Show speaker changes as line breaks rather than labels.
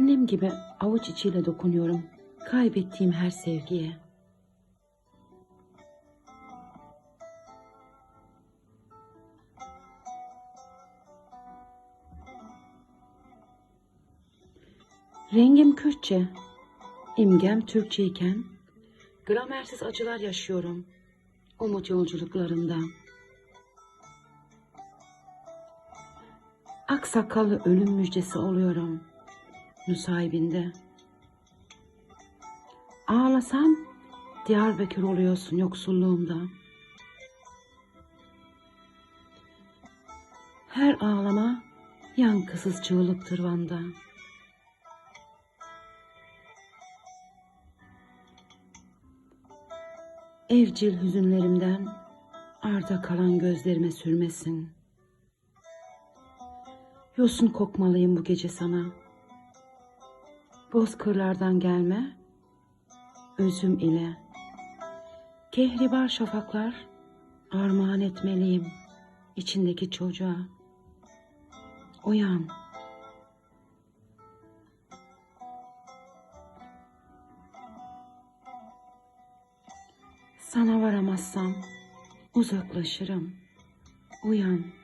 Annem gibi avuç içiyle dokunuyorum kaybettiğim her sevgiye. Rengim Kürtçe, imgem Türkçe iken gramersiz acılar yaşıyorum umut yolculuklarında. Aksakallı ölüm müjdesi oluyorum Nusaybin'de. Ağlasam Diyarbakır oluyorsun yoksulluğumda. Her ağlama yankısız çığlıktır Van'da. Evcil hüzünlerimden arda kalan gözlerime sürmesin. Yosun kokmalıyım bu gece sana. Bozkırlardan gelme, özüm ile. Kehribar şafaklar armağan etmeliyim içindeki çocuğa. Uyan. Sana varamazsam uzaklaşırım. Uyan.